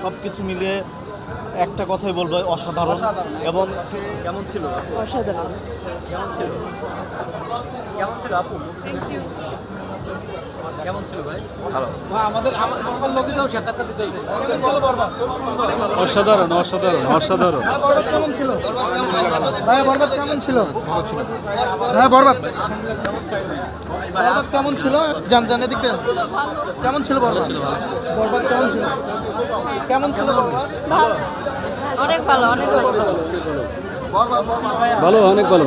সব কিছু মিলিয়ে একটা কথাই বলব অসাধারণ। এবং কেমন ছিল? অসাধারণ। কেমন ছিল? কেমন ছিল আপু? কেমন ছিল ভাই? আমাদের আমার লোকে সাক্ষাৎকার দিতে অসাধারণ অসাধারণ অসাধারণ। কেমন ছিল? ভাই বরবাদ কেমন ছিল? ভালো হ্যাঁ বরবাদ। বরবাদ কেমন ছিল? জান জান এদিকে কেমন ছিল বরবাদ? বরবাদ কেমন ছিল? কেমন ছিল বরবাদ? অনেক ভালো অনেক ভালো। ভালো অনেক ভালো।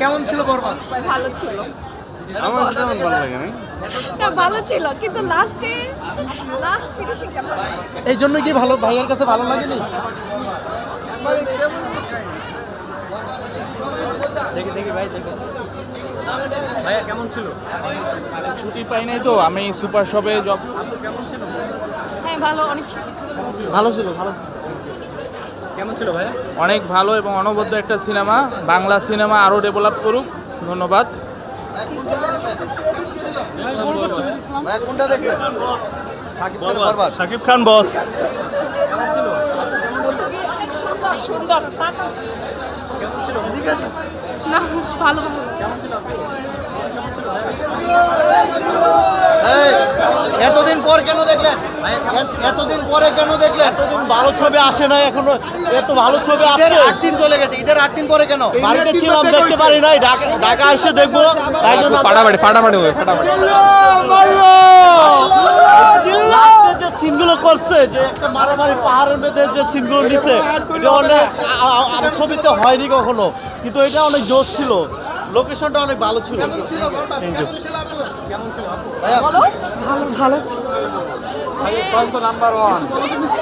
কেমন ছিল বরবাদ? ভালো ছিল। আমার তেমন ভালো লাগে না না ভালো ছিল কিন্তু লাস্টে লাস্ট ফিনিশিংটা এই জন্য কি ভালো ভাইয়ের কাছে ভালো লাগেনি? দেখি দেখি ভাই দেখি। ভাইয়া কেমন ছিল? ছুটি পাই নাই তো আমি সুপার শপে জব হ্যাঁ ভালো অনেক ছিল। ভালো ছিল ভালো কেমন ছিল ভাইয়া? অনেক ভালো এবং অনবদ্য একটা সিনেমা বাংলা সিনেমা আরও ডেভেলপ করুক ধন্যবাদ। কোনটা দেখবেন? সাকিব খান শাকিব খান বস। সুন্দর না ভালো এই, এতদিন পর কেন দেখলেন? এত- এতদিন পরে কেন দেখলেন? এতদিন ভালো ছবি আসে না এখনও এত ভালো ছবি আসছে। আট দিন চলে গেছে ঈদের আট দিন পরে কেন? বাড়িতে ছিলাম দেখতে পারি নাই ঢাকা এসে দেখব। তাই জন্য ফাটাফাটি ফাটাফাটি হবে ফাটাফাটি। যে সিনগুলো করছে যে একটা মারামারি পাহাড়ের মধ্যে যে সিনগুলো নিছে এটা অনেক ছবিতে হয়নি কখনো কিন্তু এটা অনেক জোর ছিল। লোকেশনটা অনেক ভালো ছিল। ভালো ভালো ছিল। নাম্বার ওয়ান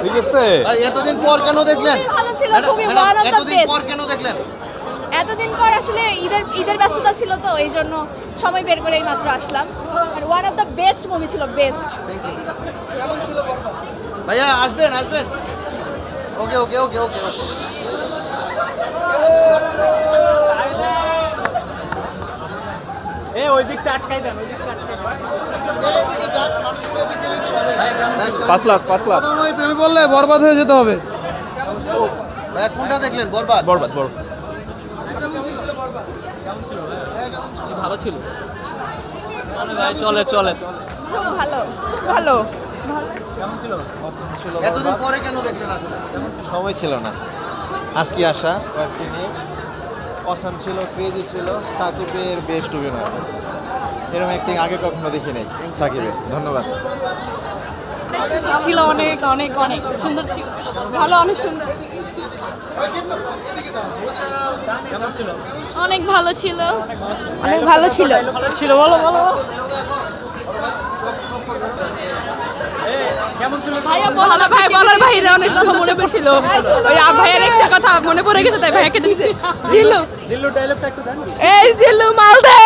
ঠিক আছে? এতদিন পর কেন দেখলেন? ভালো ছিল খুবই ওয়ান অফ দ্য এতদিন বেস্ট পর কেন দেখলেন? এতদিন পর আসলে ঈদের ঈদের ব্যস্ততা ছিল তো এই জন্য সময় বের করে মাত্র আসলাম। আর one of the best movie ছিল বেস্ট ভাইয়া আসবেন আসবেন। ওকে ওকে ওকে ওকে। এ ওই দিকটা আটকাই দেন ওই দিকটা আটকাই দেন। পাঁচ লাখ পাঁচ লাখ প্রেমে বললে বরবাদ হয়ে যেতে হবে। ভাইয়া কোনটা দেখলেন? বরবাদ? বরবাদ বরবাদ। ভালো ছিল ভাই চলে। চলে খুব ভালো ভালো। কেমন ছিল? এতদিন পরে কেন দেখলেন সময় ছিল না। আজকে আসা কয়েকটি নিয়ে অসাম ছিল ক্রেজি ছিল সাকিবের বেস্ট অভিনয়। এরকম অ্যাক্টিং আগে কখনো দেখি নাই সাকিবের। ধন্যবাদ। ছিল অনেক অনেক অনেক সুন্দর ছিল। ভালো অনেক সুন্দর। অনেক ভালো ছিল। অনেক ভালো ছিল। ছিল বলো বলো। কেমন ছিল? ভাইয়া বলো। ভাই বলার বাইরে অনেক কথা মনে পড়ছিল। ওই আ- একটা কথা মনে পড়ে গেছে তাই ভাইয়াকে দিছে। জিল্লু। দিল্লু ডায়লগটা একটু দেন। এই জিল্লু মাল দে।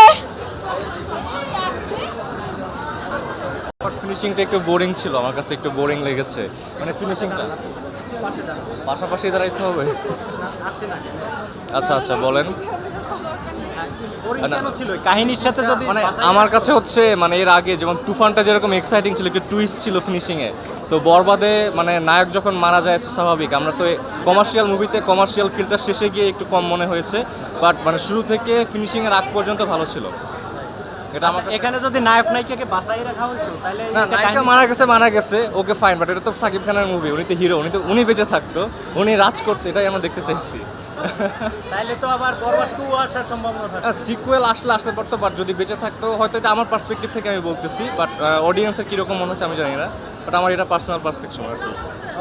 ফিনিশিংটা একটু বোরিং ছিল আমার কাছে একটু বোরিং লেগেছে। মানে ফিনিশিংটা পাশাপাশি দাঁড়াইতে হবে। আচ্ছা আচ্ছা বলেন। কাহিনীর সাথে যদি মানে আমার কাছে হচ্ছে মানে এর আগে যেমন তুফানটা যেরকম এক্সাইটিং ছিল একটু টুইস্ট ছিল ফিনিশিংয়ে তো বরবাদে মানে নায়ক যখন মারা যায় স্বাভাবিক। আমরা তো কমার্শিয়াল মুভিতে কমার্শিয়াল ফিল্টার শেষে গিয়ে একটু কম মনে হয়েছে বাট মানে শুরু থেকে ফিনিশিংয়ের আগ পর্যন্ত ভালো ছিল। এটা আমার এখানে যদি নায়ক নায়িকাকে বাঁচাই রাখা হতো তাহলে নায়িকা মারা গেছে মারা গেছে ওকে ফাইন বাট এটা তো সাকিব খানের মুভি উনি তো হিরো উনি তো উনি বেঁচে থাকতো উনি রাজ করতে এটাই আমরা দেখতে চাইছি। তাহলে তো আবার বরবাদ টু আসার সম্ভাবনা থাকে। সিকুয়েল আসলে আসতে পারতো বাট যদি বেঁচে থাকতো হয়তো এটা আমার পার্সপেক্টিভ থেকে আমি বলতেছি বাট অডিয়েন্সের কীরকম মনে হচ্ছে আমি জানি না বাট আমার এটা পার্সোনাল পার্সপেকশন আর কি।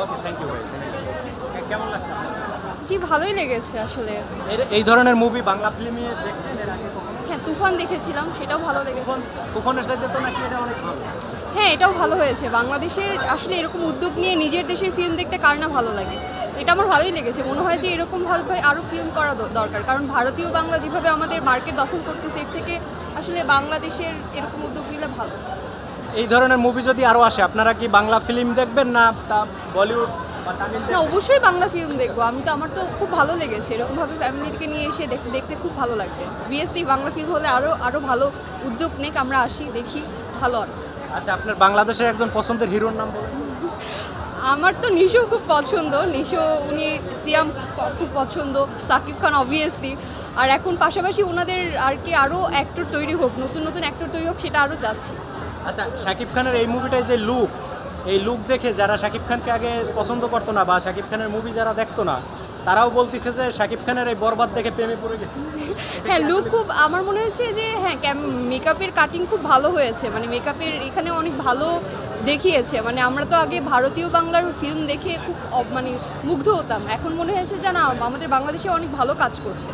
ওকে থ্যাংক ইউ ভাই কেমন লাগছে? জি ভালোই লেগেছে আসলে। এই ধরনের মুভি বাংলা ফিল্মে দেখছেন এর আগে হ্যাঁ তুফান দেখেছিলাম সেটাও ভালো লেগেছে। তুফানের সাথে তো নাকি এটা অনেক ভালো। হ্যাঁ এটাও ভালো হয়েছে। বাংলাদেশের আসলে এরকম উদ্যোগ নিয়ে নিজের দেশের ফিল্ম দেখতে কার না ভালো লাগে? এটা আমার ভালোই লেগেছে। মনে হয় যে এরকম ভাবে আরও ফিল্ম করা দরকার। কারণ ভারতীয় বাংলা যেভাবে আমাদের মার্কেট দখল করতেছে এর থেকে আসলে বাংলাদেশের এরকম উদ্যোগ নিলে ভালো। এই ধরনের মুভি যদি আরও আসে আপনারা কি বাংলা ফিল্ম দেখবেন না তা বলিউড না অবশ্যই বাংলা ফিল্ম দেখব। আমি তো আমার তো খুব ভালো লেগেছে। এরকমভাবে ফ্যামিলিকে নিয়ে এসে দেখতে খুব ভালো লাগবে। বিএসটি বাংলা ফিল্ম হলে আরও আরও ভালো উদ্যোগ নেক আমরা আসি দেখি ভালো আর আচ্ছা আপনার বাংলাদেশের একজন পছন্দের হিরোর নাম বলুন। আমার তো নিশো খুব পছন্দ। নিশো উনি সিয়াম খুব পছন্দ সাকিব খান অবভিয়াসলি আর এখন পাশাপাশি ওনাদের আর কি আরও অ্যাক্টর তৈরি হোক নতুন নতুন অ্যাক্টর তৈরি হোক সেটা আরও চাচ্ছি আচ্ছা শাকিব খানের এই মুভিটায় যে লুক এই লুক দেখে যারা শাকিব খানকে আগে পছন্দ করতো না বা শাকিব খানের মুভি যারা দেখতো না তারাও বলতেছে যে শাকিব খানের এই বরবাদ দেখে প্রেমে পড়ে গেছে। হ্যাঁ লুক খুব আমার মনে হয়েছে যে হ্যাঁ মেকআপের কাটিং খুব ভালো হয়েছে। মানে মেকআপের এখানে অনেক ভালো দেখিয়েছে। মানে আমরা তো আগে ভারতীয় বাংলার ফিল্ম দেখে খুব মানে মুগ্ধ হতাম। এখন মনে হয়েছে যে না, আমাদের বাংলাদেশে অনেক ভালো কাজ করছে।